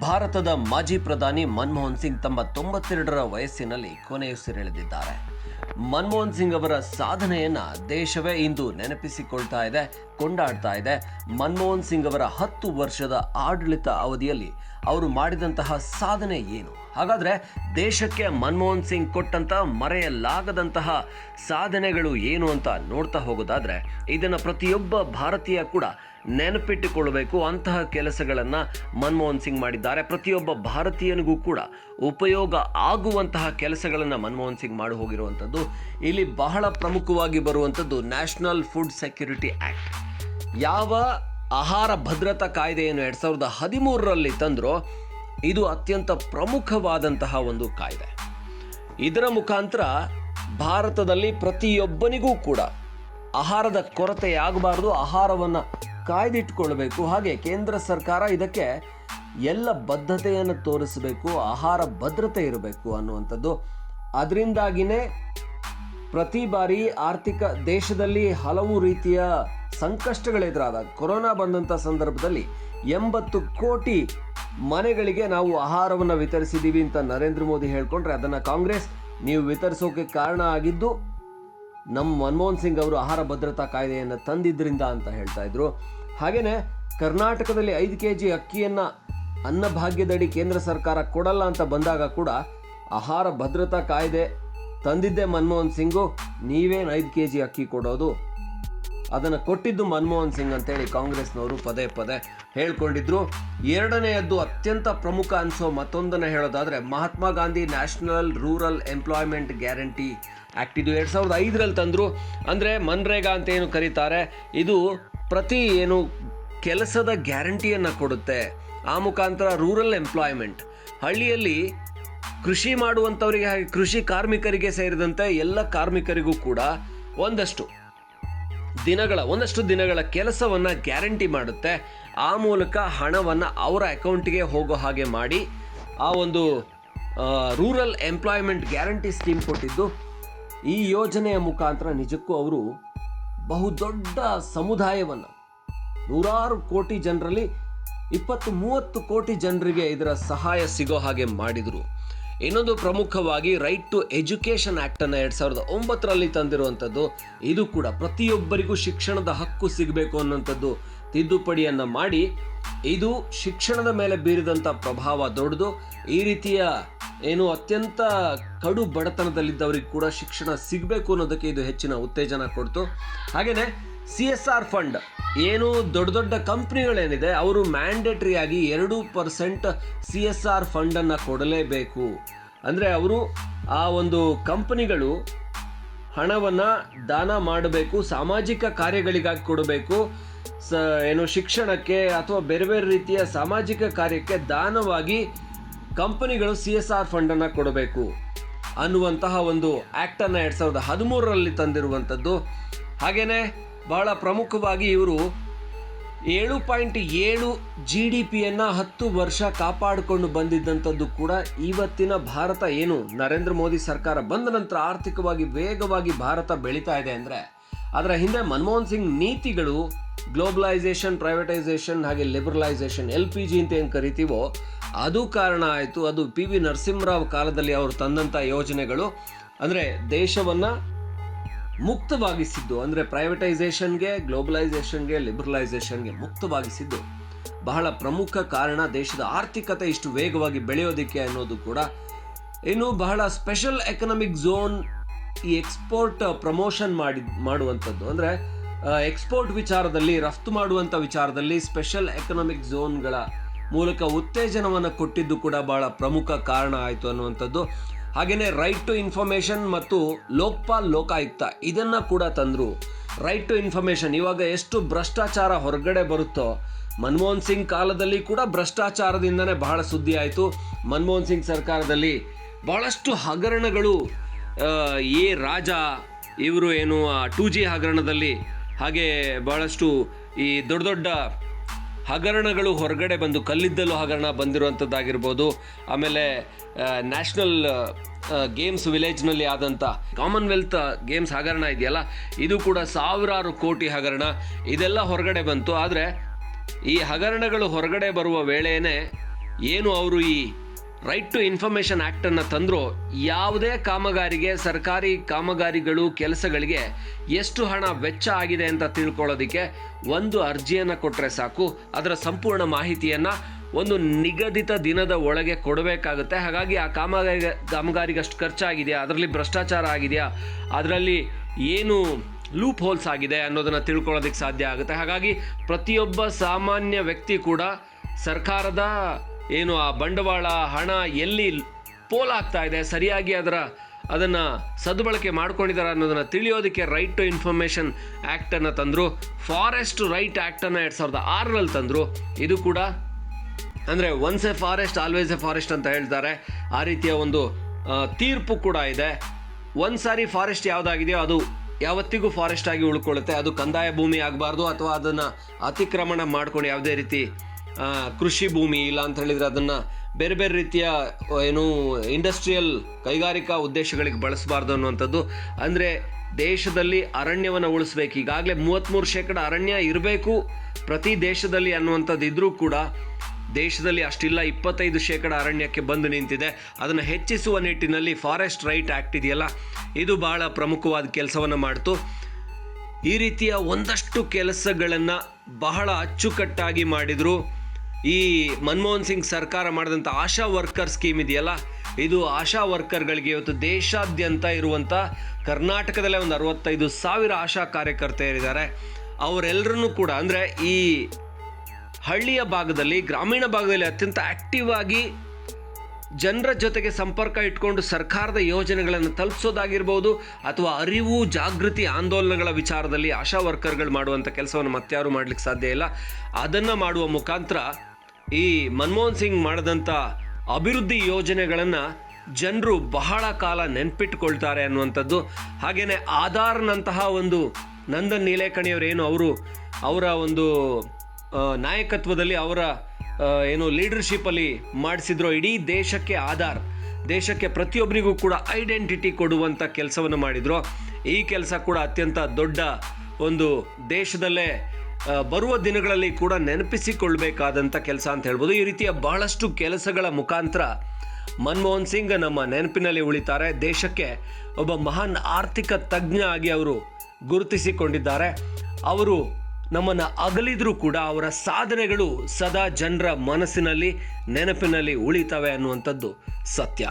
ಭಾರತದ ಮಾಜಿ ಪ್ರಧಾನಿ ಮನಮೋಹನ್ ಸಿಂಗ್ ತಮ್ಮ ತೊಂಬತ್ತೆರಡರ ವಯಸ್ಸಿನಲ್ಲಿ ಕೊನೆಯುಸಿರೆಳೆದಿದ್ದಾರೆ ಮನಮೋಹನ್ ಸಿಂಗ್ ಅವರ ಸಾಧನೆಯನ್ನು ದೇಶವೇ ಇಂದು ನೆನಪಿಸಿಕೊಳ್ತಾ ಇದೆ. ಕೊಂಡಾಡ್ತಾ ಇದೆ. ಮನಮೋಹನ್ ಸಿಂಗ್ ಅವರ ಹತ್ತು ವರ್ಷದ ಆಡಳಿತ ಅವಧಿಯಲ್ಲಿ ಅವರು ಮಾಡಿದಂತಹ ಸಾಧನೆ ಏನು? ಹಾಗಾದರೆ ದೇಶಕ್ಕೆ ಮನಮೋಹನ್ ಸಿಂಗ್ ಕೊಟ್ಟಂತ ಮರೆಯಲಾಗದಂತಹ ಸಾಧನೆಗಳು ಏನು ಅಂತ ನೋಡ್ತಾ ಹೋಗೋದಾದರೆ, ಇದನ್ನು ಪ್ರತಿಯೊಬ್ಬ ಭಾರತೀಯ ಕೂಡ ನೆನಪಿಟ್ಟುಕೊಳ್ಳಬೇಕು ಅಂತಹ ಕೆಲಸಗಳನ್ನು ಮನಮೋಹನ್ ಸಿಂಗ್ ಮಾಡಿದ್ದಾರೆ. ಪ್ರತಿಯೊಬ್ಬ ಭಾರತೀಯನಿಗೂ ಕೂಡ ಉಪಯೋಗ ಆಗುವಂತಹ ಕೆಲಸಗಳನ್ನು ಮನಮೋಹನ್ ಸಿಂಗ್ ಮಾಡಿ ಹೋಗಿರುವಂಥದ್ದು ಇಲ್ಲಿ ಬಹಳ ಪ್ರಮುಖವಾಗಿ ಬರುವಂಥದ್ದು ನ್ಯಾಷನಲ್ ಫುಡ್ ಸೆಕ್ಯೂರಿಟಿ ಆ್ಯಕ್ಟ್ ಯಾವ ಆಹಾರ ಭದ್ರತಾ ಕಾಯ್ದೆಯನ್ನು ಎರಡು ಸಾವಿರದ ಹದಿಮೂರರಲ್ಲಿ ತಂದರೋ, ಇದು ಅತ್ಯಂತ ಪ್ರಮುಖವಾದಂತಹ ಒಂದು ಕಾಯ್ದೆ. ಇದರ ಮುಖಾಂತರ ಭಾರತದಲ್ಲಿ ಪ್ರತಿಯೊಬ್ಬನಿಗೂ ಕೂಡ ಆಹಾರದ ಕೊರತೆಯಾಗಬಾರದು, ಆಹಾರವನ್ನು ಕಾಯ್ದಿಟ್ಕೊಳ್ಬೇಕು. ಹಾಗೆ ಕೇಂದ್ರ ಸರ್ಕಾರ ಇದಕ್ಕೆ ಎಲ್ಲ ಬದ್ಧತೆಯನ್ನು ತೋರಿಸಬೇಕು, ಆಹಾರ ಭದ್ರತೆ ಇರಬೇಕು ಅನ್ನುವಂಥದ್ದು. ಅದರಿಂದಾಗಿನೇ ಪ್ರತಿ ಬಾರಿ ಆರ್ಥಿಕ ದೇಶದಲ್ಲಿ ಹಲವು ರೀತಿಯ ಸಂಕಷ್ಟಗಳೆದುರಾದ ಕೊರೋನಾ ಬಂದಂಥ ಸಂದರ್ಭದಲ್ಲಿ ಎಂಬತ್ತು ಕೋಟಿ ಮನೆಗಳಿಗೆ ನಾವು ಆಹಾರವನ್ನು ವಿತರಿಸಿದ್ದೀವಿ ಅಂತ ನರೇಂದ್ರ ಮೋದಿ ಹೇಳ್ಕೊಂಡ್ರೆ ಅದನ್ನು ಕಾಂಗ್ರೆಸ್ ನೀವು ವಿತರಿಸೋಕೆ ಕಾರಣ ಆಗಿದ್ದು ನಮ್ಮ ಮನಮೋಹನ್ ಸಿಂಗ್ ಅವರು ಆಹಾರ ಭದ್ರತಾ ಕಾಯ್ದೆಯನ್ನು ತಂದಿದ್ದರಿಂದ ಅಂತ ಹೇಳ್ತಾ ಇದ್ರು. ಹಾಗೆಯೇ ಕರ್ನಾಟಕದಲ್ಲಿ ಐದು ಕೆ ಜಿ ಅಕ್ಕಿಯನ್ನು ಅನ್ನಭಾಗ್ಯದಡಿ ಕೇಂದ್ರ ಸರ್ಕಾರ ಕೊಡಲ್ಲ ಅಂತ ಬಂದಾಗ ಕೂಡ ಆಹಾರ ಭದ್ರತಾ ಕಾಯ್ದೆ ತಂದಿದ್ದೆ ಮನಮೋಹನ್ ಸಿಂಗು. ನೀವೇನು ಐದು ಕೆ ಜಿ ಅಕ್ಕಿ ಕೊಡೋದು? ಅದನ್ನು ಕೊಟ್ಟಿದ್ದು ಮನಮೋಹನ್ ಸಿಂಗ್ ಅಂತೇಳಿ ಕಾಂಗ್ರೆಸ್ನವರು ಪದೇ ಪದೇ ಹೇಳ್ಕೊಂಡಿದ್ರು. ಎರಡನೆಯದ್ದು ಅತ್ಯಂತ ಪ್ರಮುಖ ಅನಿಸೋ ಮತ್ತೊಂದನ್ನು ಹೇಳೋದಾದರೆ Mahatma Gandhi national rural employment guarantee act ಇದು ಎರಡು ಸಾವಿರದ ಐದರಲ್ಲಿ ತಂದರು. ಅಂದರೆ ಮನ್ರೇಗಾ ಅಂತ ಏನು ಕರೀತಾರೆ? ಇದು ಪ್ರತಿ ಏನು ಕೆಲಸದ ಗ್ಯಾರಂಟಿಯನ್ನು ಕೊಡುತ್ತೆ. ಆ ಮುಖಾಂತರ ರೂರಲ್ ಎಂಪ್ಲಾಯ್ಮೆಂಟ್. ಹಳ್ಳಿಯಲ್ಲಿ ಕೃಷಿ ಮಾಡುವಂಥವರಿಗೆ ಹಾಗೆ ಕೃಷಿ ಕಾರ್ಮಿಕರಿಗೆ ಸೇರಿದಂತೆ ಎಲ್ಲ ಕಾರ್ಮಿಕರಿಗೂ ಕೂಡ ಒಂದಷ್ಟು ದಿನಗಳ, ಒಂದಷ್ಟು ದಿನಗಳ ಕೆಲಸವನ್ನು ಗ್ಯಾರಂಟಿ ಮಾಡುತ್ತೆ. ಆ ಮೂಲಕ ಹಣವನ್ನು ಅವರ ಅಕೌಂಟಿಗೆ ಹೋಗೋ ಹಾಗೆ ಮಾಡಿ ಆ ಒಂದು ರೂರಲ್ ಎಂಪ್ಲಾಯ್ಮೆಂಟ್ ಗ್ಯಾರಂಟಿ ಸ್ಕೀಮ್ ಕೊಟ್ಟಿದ್ದು. ಈ ಯೋಜನೆಯ ಮುಖಾಂತರ ನಿಜಕ್ಕೂ ಅವರು ಬಹುದೊಡ್ಡ ಸಮುದಾಯವನ್ನು, ನೂರಾರು ಕೋಟಿ ಜನರಲ್ಲಿ ಇಪ್ಪತ್ತು ಮೂವತ್ತು ಕೋಟಿ ಜನರಿಗೆ ಇದರ ಸಹಾಯ ಸಿಗೋ ಹಾಗೆ ಮಾಡಿದರು. ಇನ್ನೊಂದು ಪ್ರಮುಖವಾಗಿ ರೈಟ್ ಟು ಎಜುಕೇಷನ್ ಆ್ಯಕ್ಟನ್ನು ಎರಡು ಸಾವಿರದ ಒಂಬತ್ತರಲ್ಲಿ ತಂದಿರುವಂಥದ್ದು. ಇದು ಕೂಡ ಪ್ರತಿಯೊಬ್ಬರಿಗೂ ಶಿಕ್ಷಣದ ಹಕ್ಕು ಸಿಗಬೇಕು ಅನ್ನುವಂಥದ್ದು ತಿದ್ದುಪಡಿಯನ್ನು ಮಾಡಿ, ಇದು ಶಿಕ್ಷಣದ ಮೇಲೆ ಬೀರಿದಂಥ ಪ್ರಭಾವ ದೊಡ್ಡದು. ಈ ರೀತಿಯ ಏನು ಅತ್ಯಂತ ಕಡು ಬಡತನದಲ್ಲಿದ್ದವರಿಗೆ ಕೂಡ ಶಿಕ್ಷಣ ಸಿಗಬೇಕು ಅನ್ನೋದಕ್ಕೆ ಇದು ಹೆಚ್ಚಿನ ಉತ್ತೇಜನ ಕೊಡ್ತು. ಹಾಗೆಯೇ ಸಿ ಎಸ್ ಆರ್ ಫಂಡ್. ಏನು ದೊಡ್ಡ ದೊಡ್ಡ ಕಂಪ್ನಿಗಳೇನಿದೆ, ಅವರು ಮ್ಯಾಂಡೇಟ್ರಿಯಾಗಿ ಎರಡು ಪರ್ಸೆಂಟ್ ಸಿ ಎಸ್ ಆರ್ ಫಂಡನ್ನು ಕೊಡಲೇಬೇಕು. ಅಂದರೆ ಅವರು ಆ ಒಂದು ಕಂಪನಿಗಳು ಹಣವನ್ನು ದಾನ ಮಾಡಬೇಕು, ಸಾಮಾಜಿಕ ಕಾರ್ಯಗಳಿಗಾಗಿ ಕೊಡಬೇಕು, ಸ, ಏನು ಶಿಕ್ಷಣಕ್ಕೆ ಅಥವಾ ಬೇರೆ ಬೇರೆ ರೀತಿಯ ಸಾಮಾಜಿಕ ಕಾರ್ಯಕ್ಕೆ ದಾನವಾಗಿ ಕಂಪನಿಗಳು ಸಿ ಎಸ್ ಆರ್ ಫಂಡನ್ನು ಕೊಡಬೇಕು ಅನ್ನುವಂತಹ ಒಂದು ಆ್ಯಕ್ಟನ್ನು ಎರಡು ಸಾವಿರದ ಹದಿಮೂರರಲ್ಲಿ ತಂದಿರುವಂಥದ್ದು. ಹಾಗೆಯೇ ಬಹಳ ಪ್ರಮುಖವಾಗಿ ಇವರು ಏಳು ಪಾಯಿಂಟ್ ಏಳು ಜಿ ಡಿ ಪಿಯನ್ನು ಹತ್ತು ವರ್ಷ ಕಾಪಾಡಿಕೊಂಡು ಬಂದಿದ್ದಂಥದ್ದು ಕೂಡ ಇವತ್ತಿನ ಭಾರತ ಏನು? ನರೇಂದ್ರ ಮೋದಿ ಸರ್ಕಾರ ಬಂದ ನಂತರ ಆರ್ಥಿಕವಾಗಿ ವೇಗವಾಗಿ ಭಾರತ ಬೆಳೀತಾ ಇದೆ ಅಂದರೆ ಅದರ ಹಿಂದೆ ಮನಮೋಹನ್ ಸಿಂಗ್ ನೀತಿಗಳು ಗ್ಲೋಬಲೈಸೇಷನ್, ಪ್ರೈವೇಟೈಸೇಷನ್ ಹಾಗೆ ಲಿಬರಲೈಸೇಷನ್, ಎಲ್ ಪಿ ಜಿ ಅಂತ ಏನು ಕರಿತೀವೋ ಅದು ಕಾರಣ ಆಯಿತು. ಅದು ಪಿ ವಿ ನರಸಿಂಹರಾವ್ ಕಾಲದಲ್ಲಿ ಅವರು ತಂದಂಥ ಯೋಜನೆಗಳು. ಅಂದರೆ ದೇಶವನ್ನು ಮುಕ್ತವಾಗಿಸಿದ್ದು, ಅಂದರೆ ಪ್ರೈವೇಟೈಸೇಷನ್ಗೆ ಗ್ಲೋಬಲೈಸೇಷನ್ಗೆ ಲಿಬರಲೈಸೇಷನ್ಗೆ ಮುಕ್ತವಾಗಿಸಿದ್ದು, ಬಹಳ ಪ್ರಮುಖ ಕಾರಣ ದೇಶದ ಆರ್ಥಿಕತೆ ಇಷ್ಟು ವೇಗವಾಗಿ ಬೆಳೆಯೋದಕ್ಕೆ ಅನ್ನೋದು ಕೂಡ. ಇನ್ನು ಬಹಳ ಸ್ಪೆಷಲ್ ಎಕನಾಮಿಕ್ ಝೋನ್ ಈ ಎಕ್ಸ್ಪೋರ್ಟ್ ಪ್ರಮೋಷನ್ ಮಾಡಿ ಮಾಡುವಂಥದ್ದು. ಅಂದರೆ ಎಕ್ಸ್ಪೋರ್ಟ್ ವಿಚಾರದಲ್ಲಿ, ರಫ್ತು ಮಾಡುವಂಥ ವಿಚಾರದಲ್ಲಿ ಸ್ಪೆಷಲ್ ಎಕನಾಮಿಕ್ ಝೋನ್ಗಳ ಮೂಲಕ ಉತ್ತೇಜನವನ್ನು ಕೊಟ್ಟಿದ್ದು ಕೂಡ ಬಹಳ ಪ್ರಮುಖ ಕಾರಣ ಆಯಿತು ಅನ್ನುವಂಥದ್ದು. ಹಾಗೆಯೇ ರೈಟ್ ಟು ಇನ್ಫಾರ್ಮೇಷನ್ ಮತ್ತು ಲೋಕ್ಪಾಲ್ ಲೋಕಾಯುಕ್ತ ಇದನ್ನ ಕೂಡ ತಂದರು. ರೈಟ್ ಟು ಇನ್ಫಾರ್ಮೇಷನ್ ಇವಾಗ ಎಷ್ಟು ಭ್ರಷ್ಟಾಚಾರ ಹೊರಗಡೆ ಬರುತ್ತೋ, ಮನಮೋಹನ್ ಸಿಂಗ್ ಕಾಲದಲ್ಲಿ ಕೂಡ ಭ್ರಷ್ಟಾಚಾರದಿಂದನೇ ಬಹಳ ಸುದ್ದಿ ಆಯಿತು. ಮನಮೋಹನ್ ಸಿಂಗ್ ಸರ್ಕಾರದಲ್ಲಿ ಬಹಳಷ್ಟು ಹಗರಣಗಳು ಎ ರಾಜ, ಇವರು ಏನು ಟೂ ಜಿ ಹಗರಣದಲ್ಲಿ ಹಾಗೆ ಬಹಳಷ್ಟು ಈ ದೊಡ್ಡ ದೊಡ್ಡ ಹಗರಣಗಳು ಹೊರಗಡೆ ಬಂದು, ಕಲ್ಲಿದ್ದಲು ಹಗರಣ ಬಂದಿರುವಂಥದ್ದಾಗಿರ್ಬೋದು, ಆಮೇಲೆ ನ್ಯಾಷನಲ್ ಗೇಮ್ಸ್ ವಿಲೇಜ್ನಲ್ಲಿ ಆದಂಥ ಕಾಮನ್ವೆಲ್ತ್ ಗೇಮ್ಸ್ ಹಗರಣ ಇದೆಯಲ್ಲ, ಇದು ಕೂಡ ಸಾವಿರಾರು ಕೋಟಿ ಹಗರಣ. ಇದೆಲ್ಲ ಹೊರಗಡೆ ಬಂತು. ಆದರೆ, ಈ ಹಗರಣಗಳು ಹೊರಗಡೆ ಬರುವ ವೇಳೆಯೇ ಏನು ಅವರು ಈ ರೈಟ್ ಟು ಇನ್ಫಾರ್ಮೇಷನ್ ಆ್ಯಕ್ಟನ್ನು ತಂದರೂ ಯಾವುದೇ ಕಾಮಗಾರಿಗೆ, ಸರ್ಕಾರಿ ಕಾಮಗಾರಿಗಳು, ಕೆಲಸಗಳಿಗೆ ಎಷ್ಟು ಹಣ ವೆಚ್ಚ ಆಗಿದೆ ಅಂತ ತಿಳ್ಕೊಳ್ಳೋದಕ್ಕೆ ಒಂದು ಅರ್ಜಿಯನ್ನು ಕೊಟ್ಟರೆ ಸಾಕು. ಅದರ ಸಂಪೂರ್ಣ ಮಾಹಿತಿಯನ್ನು ಒಂದು ನಿಗದಿತ ದಿನದ ಒಳಗೆ ಕೊಡಬೇಕಾಗುತ್ತೆ. ಹಾಗಾಗಿ ಆ ಕಾಮಗಾರಿ, ಕಾಮಗಾರಿಗೆ ಅಷ್ಟು ಖರ್ಚಾಗಿದೆಯಾ? ಅದರಲ್ಲಿ ಭ್ರಷ್ಟಾಚಾರ ಆಗಿದೆಯಾ? ಅದರಲ್ಲಿ ಏನು ಲೂಪ್ ಹೋಲ್ಸ್ ಆಗಿದೆ ಅನ್ನೋದನ್ನು ತಿಳ್ಕೊಳ್ಳೋದಕ್ಕೆ ಸಾಧ್ಯ ಆಗುತ್ತೆ. ಹಾಗಾಗಿ ಪ್ರತಿಯೊಬ್ಬ ಸಾಮಾನ್ಯ ವ್ಯಕ್ತಿ ಕೂಡ ಸರ್ಕಾರದ ಏನು ಆ ಬಂಡವಾಳ ಹಣ ಎಲ್ಲಿ ಪೋಲಾಗ್ತಾ ಇದೆ, ಸರಿಯಾಗಿ ಅದರ ಅದನ್ನು ಸದ್ಬಳಕೆ ಮಾಡ್ಕೊಂಡಿದ್ದಾರೆ ಅನ್ನೋದನ್ನು ತಿಳಿಯೋದಕ್ಕೆ ರೈಟ್ ಟು ಇನ್ಫಾರ್ಮೇಷನ್ ಆ್ಯಕ್ಟನ್ನು ತಂದರು. ಫಾರೆಸ್ಟ್ ರೈಟ್ ಆ್ಯಕ್ಟನ್ನು ಎರಡು ಸಾವಿರದ ಆರರಲ್ಲಿ ತಂದರು. ಇದು ಕೂಡ ಅಂದರೆ once a forest always a forest ಅಂತ ಹೇಳ್ತಾರೆ. ಆ ರೀತಿಯ ಒಂದು ತೀರ್ಪು ಕೂಡ ಇದೆ. ಒಂದು ಸಾರಿ ಫಾರೆಸ್ಟ್ ಯಾವುದಾಗಿದೆಯೋ ಅದು ಯಾವತ್ತಿಗೂ ಫಾರೆಸ್ಟ್ ಆಗಿ ಉಳ್ಕೊಳ್ಳುತ್ತೆ. ಅದು ಕಂದಾಯ ಭೂಮಿ ಆಗಬಾರ್ದು ಅಥವಾ ಅದನ್ನು ಅತಿಕ್ರಮಣ ಮಾಡ್ಕೊಂಡು ಯಾವುದೇ ರೀತಿ ಕೃಷಿ ಭೂಮಿ ಇಲ್ಲ ಅಂತ ಹೇಳಿದರೆ ಅದನ್ನು ಬೇರೆ ಬೇರೆ ರೀತಿಯ ಏನು ಇಂಡಸ್ಟ್ರಿಯಲ್ ಕೈಗಾರಿಕಾ ಉದ್ದೇಶಗಳಿಗೆ ಬಳಸಬಾರ್ದು ಅನ್ನುವಂಥದ್ದು. ಅಂದರೆ ದೇಶದಲ್ಲಿ ಅರಣ್ಯವನ್ನು ಉಳಿಸ್ಬೇಕು. ಈಗಾಗಲೇ ಮೂವತ್ತ್ಮೂರು ಶೇಕಡ ಅರಣ್ಯ ಇರಬೇಕು ಪ್ರತಿ ದೇಶದಲ್ಲಿ ಅನ್ನುವಂಥದ್ದು ಇದ್ದರೂ ಕೂಡ ದೇಶದಲ್ಲಿ ಅಷ್ಟಿಲ್ಲ, ಇಪ್ಪತ್ತೈದು ಶೇಕಡ ಅರಣ್ಯಕ್ಕೆ ಬಂದು ನಿಂತಿದೆ. ಅದನ್ನು ಹೆಚ್ಚಿಸುವ ನಿಟ್ಟಿನಲ್ಲಿ ಫಾರೆಸ್ಟ್ ರೈಟ್ ಆ್ಯಕ್ಟ್ ಇದೆಯಲ್ಲ, ಇದು ಬಹಳ ಪ್ರಮುಖವಾದ ಕೆಲಸವನ್ನು ಮಾಡ್ತು. ಈ ರೀತಿಯ ಒಂದಷ್ಟು ಕೆಲಸಗಳನ್ನು ಬಹಳ ಅಚ್ಚುಕಟ್ಟಾಗಿ ಮಾಡಿದರು. ಈ ಮನಮೋಹನ್ ಸಿಂಗ್ ಸರ್ಕಾರ ಮಾಡಿದಂಥ ಆಶಾ ವರ್ಕರ್ ಸ್ಕೀಮ್ ಇದೆಯಲ್ಲ? ಇದು ಆಶಾ ವರ್ಕರ್ಗಳಿಗೆ ಇವತ್ತು ದೇಶಾದ್ಯಂತ ಇರುವಂಥ ಕರ್ನಾಟಕದಲ್ಲೇ ಒಂದು ಅರವತ್ತೈದು ಸಾವಿರ ಆಶಾ ಕಾರ್ಯಕರ್ತೆಯರಿದ್ದಾರೆ. ಅವರೆಲ್ಲರನ್ನೂ ಕೂಡ ಅಂದರೆ ಈ ಹಳ್ಳಿಯ ಭಾಗದಲ್ಲಿ, ಗ್ರಾಮೀಣ ಭಾಗದಲ್ಲಿ ಅತ್ಯಂತ ಆಕ್ಟಿವ್ ಆಗಿ ಜನರ ಜೊತೆಗೆ ಸಂಪರ್ಕ ಇಟ್ಕೊಂಡು ಸರ್ಕಾರದ ಯೋಜನೆಗಳನ್ನು ತಲುಪಿಸೋದಾಗಿರ್ಬೋದು ಅಥವಾ ಅರಿವು, ಜಾಗೃತಿ ಆಂದೋಲನಗಳ ವಿಚಾರದಲ್ಲಿ ಆಶಾ ವರ್ಕರ್ಗಳು ಮಾಡುವಂಥ ಕೆಲಸವನ್ನು ಮತ್ತಾರು ಮಾಡಲಿಕ್ಕೆ ಸಾಧ್ಯ ಇಲ್ಲ. ಅದನ್ನು ಮಾಡುವ ಮುಖಾಂತರ ಈ ಮನಮೋಹನ್ ಸಿಂಗ್ ಮಾಡಿದಂಥ ಅಭಿವೃದ್ಧಿ ಯೋಜನೆಗಳನ್ನು ಜನರು ಬಹಳ ಕಾಲ ನೆನ್ಪಿಟ್ಕೊಳ್ತಾರೆ ಅನ್ನುವಂಥದ್ದು. ಹಾಗೆಯೇ ಆಧಾರ್ನಂತಹ ಒಂದು ನಂದನ್ ನೀಲೇಕಣಿಯವರು ಏನು, ಅವರು ಅವರ ಒಂದು ನಾಯಕತ್ವದಲ್ಲಿ ಅವರ ಏನು ಲೀಡರ್ಶಿಪ್ಪಲ್ಲಿ ಮಾಡಿಸಿದ್ರು. ಇಡೀ ದೇಶಕ್ಕೆ ಆಧಾರ್, ದೇಶಕ್ಕೆ ಪ್ರತಿಯೊಬ್ಬರಿಗೂ ಕೂಡ ಐಡೆಂಟಿಟಿ ಕೊಡುವಂಥ ಕೆಲಸವನ್ನು ಮಾಡಿದರು. ಈ ಕೆಲಸ ಕೂಡ ಅತ್ಯಂತ ದೊಡ್ಡ ಒಂದು ದೇಶದಲ್ಲೇ ಬರುವ ದಿನಗಳಲ್ಲಿ ಕೂಡ ನೆನಪಿಸಿಕೊಳ್ಬೇಕಾದಂಥ ಕೆಲಸ ಅಂತ ಹೇಳ್ಬೋದು. ಈ ರೀತಿಯ ಬಹಳಷ್ಟು ಕೆಲಸಗಳ ಮುಖಾಂತರ ಮನಮೋಹನ್ ಸಿಂಗ್ ನಮ್ಮ ನೆನಪಿನಲ್ಲಿ ಉಳಿತಾರೆ. ದೇಶಕ್ಕೆ ಒಬ್ಬ ಮಹಾನ್ ಆರ್ಥಿಕ ತಜ್ಞ ಆಗಿ ಅವರು ಗುರುತಿಸಿಕೊಂಡಿದ್ದಾರೆ. ಅವರು ನಮ್ಮನ್ನು ಅಗಲಿದ್ರೂ ಕೂಡ ಅವರ ಸಾಧನೆಗಳು ಸದಾ ಜನರ ಮನಸ್ಸಿನಲ್ಲಿ ನೆನಪಿನಲ್ಲಿ ಉಳಿತವೆ ಅನ್ನುವಂಥದ್ದು ಸತ್ಯ.